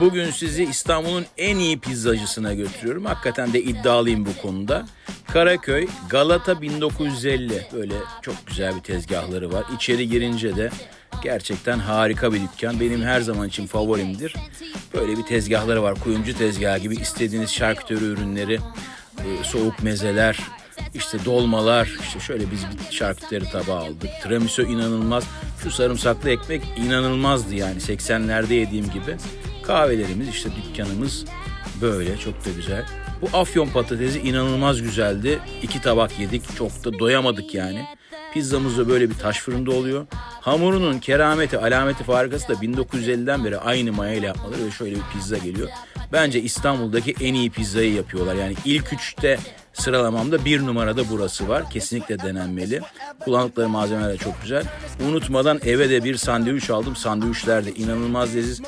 Bugün sizi İstanbul'un en iyi pizzacısına götürüyorum. Hakikaten de iddialıyım bu konuda. Karaköy, Galata 1950. Böyle çok güzel bir tezgahları var. İçeri girince de gerçekten harika bir dükkan. Benim her zaman için favorimdir. Böyle bir tezgahları var. Kuyumcu tezgahı gibi istediğiniz şarküteri ürünleri, e, soğuk mezeler, işte dolmalar, işte şöyle biz bir şarküteri tabağı aldık. Tiramisu inanılmaz. Şu sarımsaklı ekmek inanılmazdı yani 80'lerde yediğim gibi. Kahvelerimiz işte dükkanımız böyle çok da güzel. Bu afyon patatesi inanılmaz güzeldi. İki tabak yedik. Çok da doyamadık yani. Pizzamız da böyle bir taş fırında oluyor. Hamurunun kerameti, alameti farikası da 1950'den beri aynı mayayla yapmaları ve şöyle bir pizza geliyor. Bence İstanbul'daki en iyi pizzayı yapıyorlar. Yani ilk üçte sıralamamda bir numarada burası var. Kesinlikle denenmeli. Kullandıkları malzemeler de çok güzel. Unutmadan eve de bir sandviç aldım. Sandviçler de inanılmaz leziz.